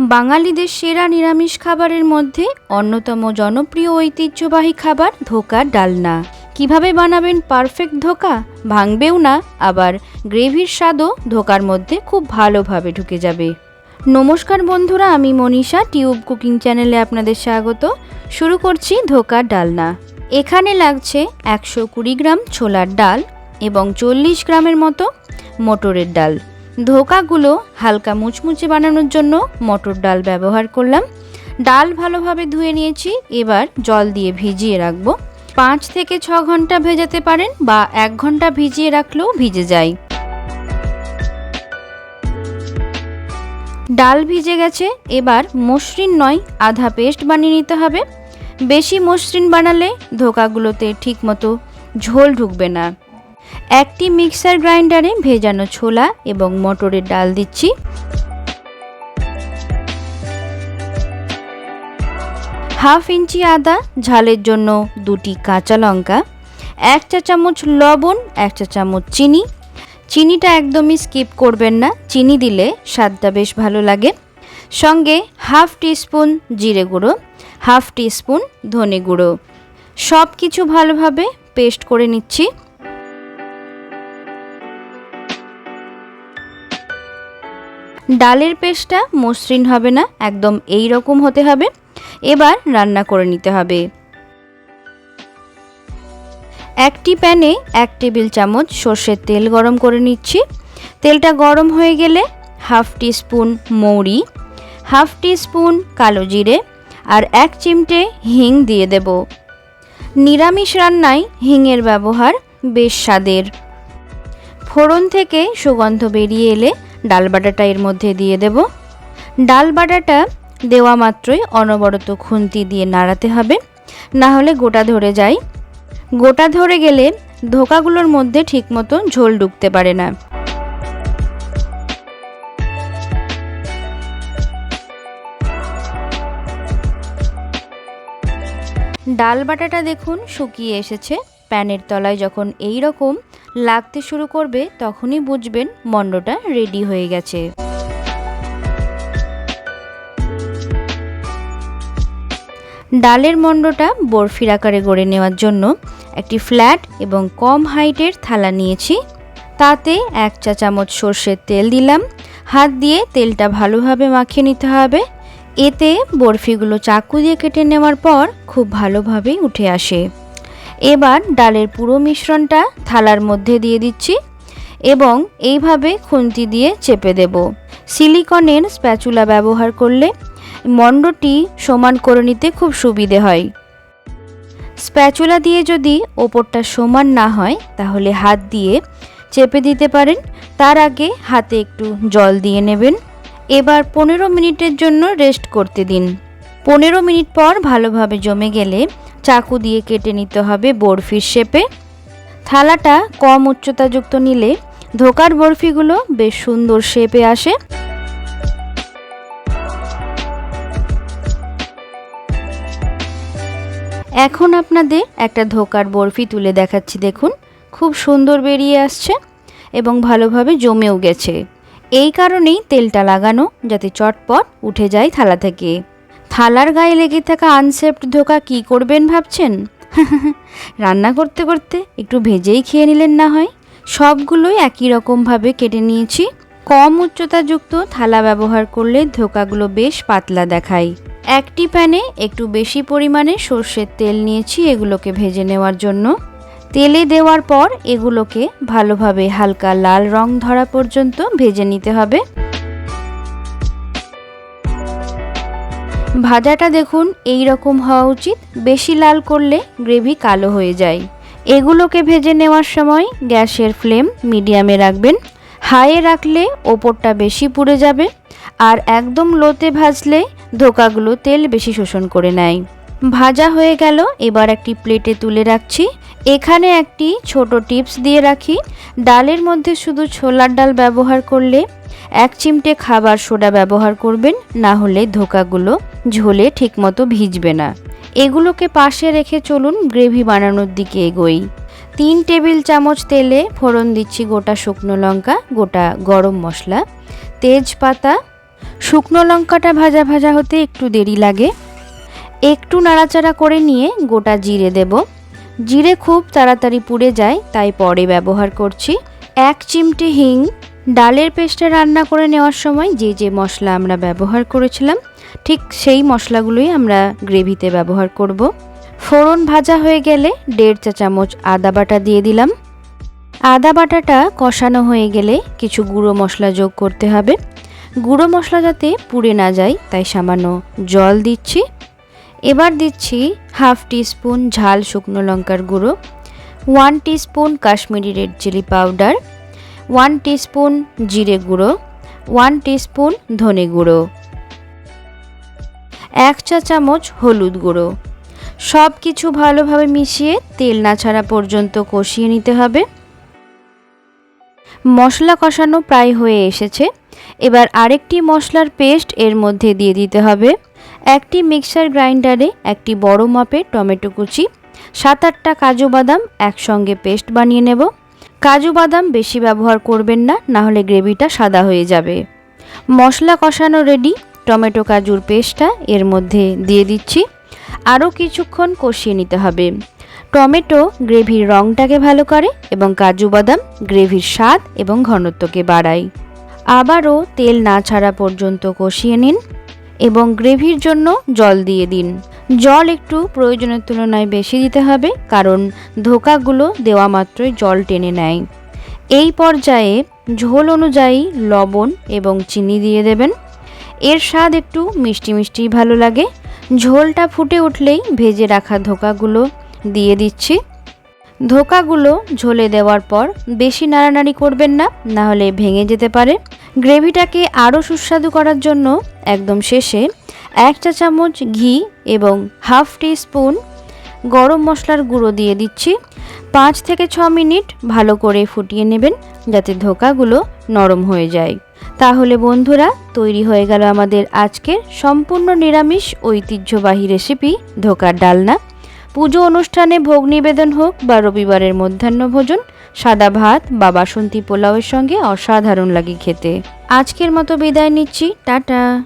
বাঙালিদের সেরা নিরামিষ খাবারের মধ্যে অন্যতম জনপ্রিয় ঐতিহ্যবাহী খাবার ধোকার ডালনা। কীভাবে বানাবেন পারফেক্ট ধোকা? ভাঙবেও না, আবার গ্রেভির স্বাদও ধোকার মধ্যে খুব ভালোভাবে ঢুকে যাবে। নমস্কার বন্ধুরা, আমি মনীষা, টিউব কুকিং চ্যানেলে আপনাদের স্বাগত। শুরু করছি ধোকার ডালনা। এখানে লাগছে একশো কুড়ি গ্রাম ছোলার ডাল এবং চল্লিশ গ্রামের মতো মটরের ডাল। ধোকাগুলো হালকা মুচমুচে বানানোর জন্য মটর ডাল ব্যবহার করলাম। ডাল ভালোভাবে ধুয়ে নিয়েছি, এবার জল দিয়ে ভিজিয়ে রাখব। পাঁচ থেকে ছ ঘণ্টা ভেজাতে পারেন বা এক ঘণ্টা ভিজিয়ে রাখলেও ভিজে যায়। ডাল ভিজে গেছে, এবার মসৃণ নয়, আধা পেস্ট বানিয়ে নিতে হবে। বেশি মসৃণ বানালে ধোকাগুলোতে ঠিকমতো ঝোল ঢুকবে না। একটি মিক্সার গ্রাইন্ডারে ভেজানো ছোলা এবং মটরের ডাল দিচ্ছি। হাফ ইঞ্চি আদা, ঝালের জন্য দুটি কাঁচা লঙ্কা, এক চা চামচ লবণ, এক চা চামচ চিনি। চিনিটা একদমই স্কিপ করবেন না, চিনি দিলে স্বাদটা বেশ ভালো লাগে। সঙ্গে হাফ টিস্পুন জিরে গুঁড়ো, হাফ টিস্পুন ধনে গুঁড়ো। সব কিছু ভালোভাবে পেস্ট করে নিচ্ছি। ডালের পেস্টটা মসৃণ হবে না, একদম এই রকম হতে হবে। এবার রান্না করে নিতে হবে। একটি প্যানে এক টেবিল চামচ সর্ষের তেল গরম করে নিচ্ছি। তেলটা গরম হয়ে গেলে হাফ টিস্পুন মৌরি, হাফ টিস্পুন কালো জিরে আর এক চিমটে হিং দিয়ে দেব। নিরামিষ রান্নায় হিংয়ের ব্যবহার বেশ স্বাদের। ফোড়ন থেকে সুগন্ধ বেরিয়ে এলে ডাল বাটাটা এর মধ্যে দিয়ে দেব। ডাল বাটাটা দেওয়া মাত্রই অনবরত খুন্তি দিয়ে নাড়াতে হবে। না হলে গোটা ধরে যায়। গোটা ধরে গেলে ধোকাগুলোর মধ্যে ঠিকমতো ঝোল ঢুকতে পারে না। ডাল বাটাটা দেখুন শুকিয়ে এসেছে। প্যানের তলায় যখন এই রকম লাগতে শুরু করবে, তখনই বুঝবেন মণ্ডটা রেডি হয়ে গেছে। ডালের মণ্ডটা বরফির আকারে গড়ে নেওয়ার জন্য একটি ফ্ল্যাট এবং কম হাইটের থালা নিয়েছি। তাতে এক চা চামচ সর্ষের তেল দিলাম। হাত দিয়ে তেলটা ভালোভাবে মাখিয়ে নিতে হবে। এতে বরফিগুলো চাকু দিয়ে কেটে নেওয়ার পর খুব ভালোভাবেই উঠে আসে। এবার ডালের পুরো মিশ্রণটা থালার মধ্যে দিয়ে দিচ্ছি এবং এইভাবে খুন্তি দিয়ে চেপে দেব। সিলিকনের স্প্যাচুলা ব্যবহার করলে মণ্ডটি সমান করে নিতে খুব সুবিধে হয়। স্প্যাচুলা দিয়ে যদি ওপরটা সমান না হয়, তাহলে হাত দিয়ে চেপে দিতে পারেন। তার আগে হাতে একটু জল দিয়ে নেবেন। এবার পনেরো মিনিটের জন্য রেস্ট করতে দিন। পনেরো মিনিট পর ভালোভাবে জমে গেলে চাকু দিয়ে কেটে নিতে হবে বরফির শেপে। থালাটা কম উচ্চতাযুক্ত নিলে ধোকার বরফিগুলো বেশ সুন্দর শেপে আসে। এখন আপনাদের একটা ধোকার বরফি তুলে দেখাচ্ছি, দেখুন। খুব সুন্দর বেরিয়ে আসছে এবং ভালোভাবে জমেও গেছে। এই কারণেই তেলটা লাগানো যাতে চটপট উঠে যায় থালা থেকে। থালার গায়ে লেগে থাকা আনসেপ্ট ধোকা কি করবেন ভাবছেন? রান্না করতে করতে একটু ভেজেই খেয়ে নিলেন না হয়? সবগুলোই একই রকমভাবে কেটে নিয়েছি। কম উচ্চতাযুক্ত থালা ব্যবহার করলে ধোকাগুলো বেশ পাতলা দেখায়। একটি প্যানে একটু বেশি পরিমাণে সর্ষের তেল নিয়েছি এগুলোকে ভেজে নেওয়ার জন্য। তেলে দেওয়ার পর এগুলোকে ভালোভাবে হালকা লাল রং ধরা পর্যন্ত ভেজে নিতে হবে। ভাজাটা দেখুন এই রকম হওয়া উচিত। বেশি লাল করলে গ্রেভি কালো হয়ে যায়। এগুলোকে ভেজে নেওয়ার সময় গ্যাসের ফ্লেম মিডিয়ামে রাখবেন। হাইয়ে রাখলে ওপরটা বেশি পুড়ে যাবে আর একদম লোতে ভাজলে ধোকাগুলো তেল বেশি শোষণ করে নেয়। ভাজা হয়ে গেল, এবার একটি প্লেটে তুলে রাখছি। এখানে একটি ছোট টিপস দিয়ে রাখি। ডালের মধ্যে শুধু ছোলার ডাল ব্যবহার করলে এক চিমটে খাবার সোডা ব্যবহার করবেন, না হলে ধোকাগুলো ঝোলে ঠিকমতো ভিজবে না। এগুলোকে পাশে রেখে চলুন গ্রেভি বানানোর দিকে এগোই। তিন টেবিল চামচ তেলে ফোড়ন দিচ্ছি গোটা শুকনো লঙ্কা, গোটা গরম মশলা, তেজপাতা। শুকনো লঙ্কাটা ভাজা ভাজা হতে একটু দেরি লাগে। একটু নাড়াচাড়া করে নিয়ে গোটা জিরে দেব। জিরে খুব তাড়াতাড়ি পুড়ে যায়, তাই পরে ব্যবহার করছি। এক চিমটে হিং, ডালের পেস্টে রান্না করে নেওয়ার সময় যে যে মশলা আমরা ব্যবহার করেছিলাম, ঠিক সেই মশলাগুলোই আমরা গ্রেভিতে ব্যবহার করব। ফোড়ন ভাজা হয়ে গেলে দেড় চা চামচ আদা বাটা দিয়ে দিলাম। আদা বাটাটা কষানো হয়ে গেলে কিছু গুঁড়ো মশলা যোগ করতে হবে। গুঁড়ো মশলা যাতে পুড়ে না যায়, তাই সামান্য জল দিচ্ছি। এবার দিচ্ছি হাফ টিস্পুন ঝাল শুকনো লঙ্কার গুঁড়ো, one teaspoon Kashmiri red chilli powder, one teaspoon জিরে গুঁড়ো, ওয়ান টিস্পুন ধনে গুঁড়ো, এক চা চামচ হলুদ গুঁড়ো। সব কিছু ভালোভাবে মিশিয়ে তেল না ছাড়া পর্যন্ত কষিয়ে নিতে হবে। মশলা কষানো প্রায় হয়ে এসেছে। এবার আরেকটি মশলার পেস্ট এর মধ্যে দিয়ে দিতে হবে। একটি মিক্সার গ্রাইন্ডারে একটি বড় মাপের টমেটো কুচি, সাত আটটা কাজু বাদাম একসঙ্গে পেস্ট বানিয়ে নেব। কাজু বাদাম বেশি ব্যবহার করবেন না না হলে গ্রেভিটা সাদা হয়ে যাবে। মশলা কষানো রেডি টমেটো কাজুর পেস্টটা এর মধ্যে দিয়ে দিচ্ছি। আরও কিছুক্ষণ কষিয়ে নিতে হবে। টমেটো গ্রেভির রঙটাকে ভালো করে এবং কাজু বাদাম গ্রেভির স্বাদ এবং ঘনত্বকে বাড়ায়। আবারও তেল না ছাড়া পর্যন্ত কষিয়ে নিন। এবং গ্রেভির জন্য জল দিয়ে দিন। জল একটু প্রয়োজনের তুলনায় বেশি দিতে হবে, কারণ ধোকাগুলো দেওয়া মাত্রই জল টেনে নেয়। এই পর্যায়ে ঝোল অনুযায়ী লবণ এবং চিনি দিয়ে দেবেন। এর স্বাদ একটু মিষ্টি মিষ্টি ভালো লাগে। ঝোলটা ফুটে উঠলেই ভেজে রাখা ধোকাগুলো দিয়ে দিচ্ছি। ধোকাগুলো ঝোলে দেওয়ার পর বেশি নাড়ানাড়ি করবেন না নাহলে ভেঙে যেতে পারে। গ্রেভিটাকে আরও সুস্বাদু করার জন্য একদম শেষে এক চা চামচ ঘি এবং হাফ টি স্পুন গরম মশলার গুঁড়ো দিয়ে দিচ্ছি। পাঁচ থেকে ছ মিনিট ভালো করে ফুটিয়ে নেবেন যাতে ধোকাগুলো নরম হয়ে যায়। তাহলে বন্ধুরা, তৈরি হয়ে গেল আমাদের আজকের সম্পূর্ণ নিরামিষ ঐতিহ্যবাহী রেসিপি ধোকার ডালনা। পুজো অনুষ্ঠানে ভোগ নিবেদন হোক বা রবিবারের মধ্যাহ্ন ভোজন সাদা ভাত বা বাসন্তী পোলাওয়ের সঙ্গে অসাধারণ লাগে খেতে। আজকের মতো বিদায় নিচ্ছি। টাটা।